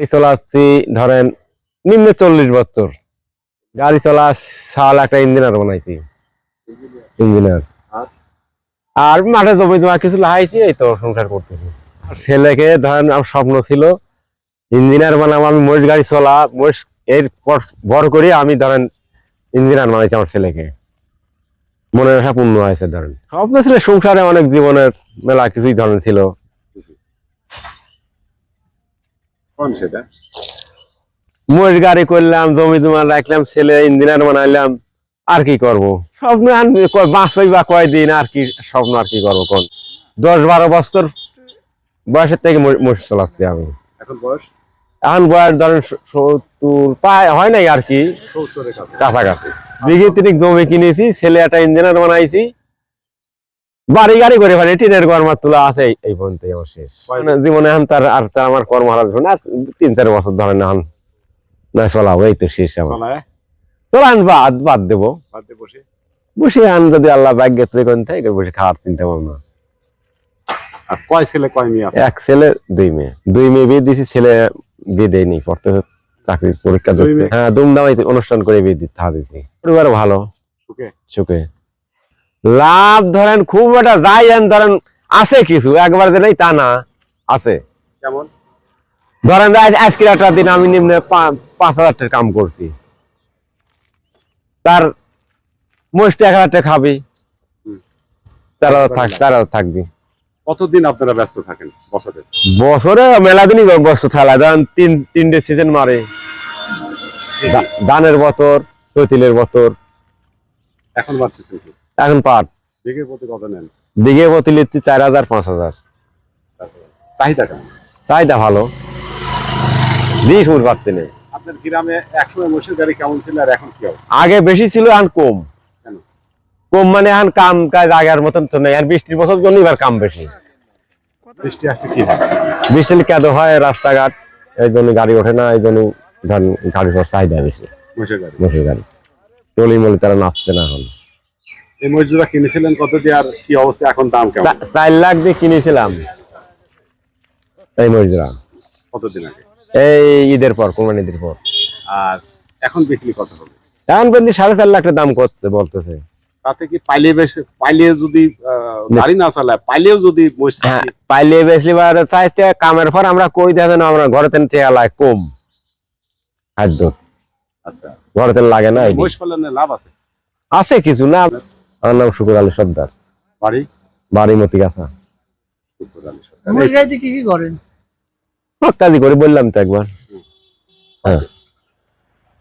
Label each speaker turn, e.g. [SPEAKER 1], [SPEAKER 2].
[SPEAKER 1] গাড়ি চলাচ্ছি ধরেন নিম্ন চল্লিশ বছর। গাড়ি চলা সাল একটা ইঞ্জিনিয়ার বানাইছি। ইঞ্জিনিয়ার।
[SPEAKER 2] আর?
[SPEAKER 1] মাঠে জমি জমা কিছু লাগাইছি এই তো সংসার করতেছি। আর ছেলেকে ধরেন আমার স্বপ্ন ছিল ইঞ্জিনিয়ার বানাবো আমি মহিষ গাড়ি চলা মহিষ এর পর ভর করে আমি ধরেন ইঞ্জিনিয়ার বানাইছি আমার ছেলেকে। মনের আশা পূর্ণ হয়েছে ধরেন। স্বপ্ন ছিল সংসারে অনেক জীবনের মেলা কিছুই ধরেন ছিল।
[SPEAKER 2] কোন সেটা?
[SPEAKER 1] গাড়ি করলাম জমি জমা রাখলাম ছেলে ইঞ্জিনিয়ার বানাইলাম আর কি করব? স্বপ্ন বাঁচবই বা কয়দিন আর কি স্বপ্ন আর কি করব কোন? দশ বারো বছর বয়সের থেকে মহিষ চালাচ্ছি আমি।
[SPEAKER 2] এখন বয়স?
[SPEAKER 1] এখন বয়স ধরেন সত্তর প্রায় হয় নাই আর কি। কাছাকাছি। বিঘে তিনিক জমি কিনেছি ছেলে একটা ইঞ্জিনিয়ার বানাইছি বাড়ি গাড়ি করে ফেলে টিনের গরমার তোলা আছে এই- পর্যন্ত আমার শেষ। মানে জীবনে এখন তার আর তার আমার কর্ম আর তিন চার বছর ধরেন এখন না চলাবো এই তো শেষ আমার। চলান বাদ বাদ দেবো।
[SPEAKER 2] বসে?
[SPEAKER 1] আন যদি আল্লাহ ভাগ্য তৈরি থেকে বসে খাওয়ার চিন্তা ভাবনা।
[SPEAKER 2] কয় ছেলে কয় মেয়ে
[SPEAKER 1] এক ছেলে দুই মেয়ে। দুই মেয়ে বিয়ে দিয়েছি ছেলে বিয়ে দেয়নি পড়তে চাকরির পরীক্ষা দিচ্ছে। হ্যাঁ ধুমধামে অনুষ্ঠান করে বিয়ে দিতে দিয়েছি পরিবার ভালো
[SPEAKER 2] সুখে?
[SPEAKER 1] সুখে। লাভ ধরেন খুব একটা যাই ধরেন আছে কিছু একবার যে নেই তা না আছে।
[SPEAKER 2] কেমন?
[SPEAKER 1] ধরেন আজ- আজকের একটা দিন আমি নিম্নে পাঁচ হাজার টাকা কাম করছি। তার মোস্ট এক হাজার টাকা খাবি। চার হাজার থাক চার হাজার থাকবি।
[SPEAKER 2] কতদিন আপনারা ব্যস্ত থাকেন বছরে?
[SPEAKER 1] বছরে মেলা দিনই বস্তু খেলা ধরেন তিন তিনটে সিজন মারে। ধানের বছর চৈতিলের বছর।
[SPEAKER 2] এখন বাড়তেছেন কি
[SPEAKER 1] এখন পাট
[SPEAKER 2] বিঘের প্রতি কত নেন?
[SPEAKER 1] দিঘে প্রতি লিখছি চার হাজার পাঁচ হাজার।
[SPEAKER 2] চাহিদা কেমন?
[SPEAKER 1] চাহিদা ভালো। পাচ্ছি না।
[SPEAKER 2] আপনার গ্রামে একসময় গাড়ি কেমন ছিল আর এখন কি
[SPEAKER 1] আগে বেশি ছিল এখন কম। কম মানে এখন কাম কাজ আগের মতন তো নেই। আর বৃষ্টির বছর জন্য এবার কাম বেশি।
[SPEAKER 2] বৃষ্টি আসতে কি হয়
[SPEAKER 1] বৃষ্টি কেদ হয়? রাস্তাঘাট এই জন্য গাড়ি ওঠে না এই জন্য গাড়ির চাহিদা বেশি।
[SPEAKER 2] মহিষের গাড়ি।
[SPEAKER 1] মোটর গাড়ি। টলি মলি তারা নাচছে না এখন।
[SPEAKER 2] এই মহিষগুলা কিনেছিলেন কত দিয়ে আর কি অবস্থা এখন দাম কেমন?
[SPEAKER 1] চার লাখ দিয়ে কিনেছিলাম। এই
[SPEAKER 2] কতদিন আগে?
[SPEAKER 1] এই ঈদের পর কোরবানি ঈদের পর।
[SPEAKER 2] আর এখন বিক্রি কত হবে?
[SPEAKER 1] এখন সাড়ে চার দাম করতে বলতেছে।
[SPEAKER 2] তাতে কি পাইলে বেশ পাইলে যদি গাড়ি না চালায় পাইলেও যদি
[SPEAKER 1] হ্যাঁ পাইলে বেশি বার চাইতে কামের পর আমরা কই দেখে না আমরা ঘরে তেন টেয়ালায় কম। খাদ্য
[SPEAKER 2] আচ্ছা।
[SPEAKER 1] ঘরে তেন লাগে না এই
[SPEAKER 2] মহিষ পালনে লাভ আছে?
[SPEAKER 1] আছে কিছু না। আমার নাম শুকুর আলী সর্দার।
[SPEAKER 2] বাড়ি?
[SPEAKER 1] বাড়ি মতি গাছা
[SPEAKER 2] শুকুর আলী
[SPEAKER 3] সর্দার। কি কি করেন?
[SPEAKER 1] কাজই করে বললাম তো একবার। হ্যাঁ।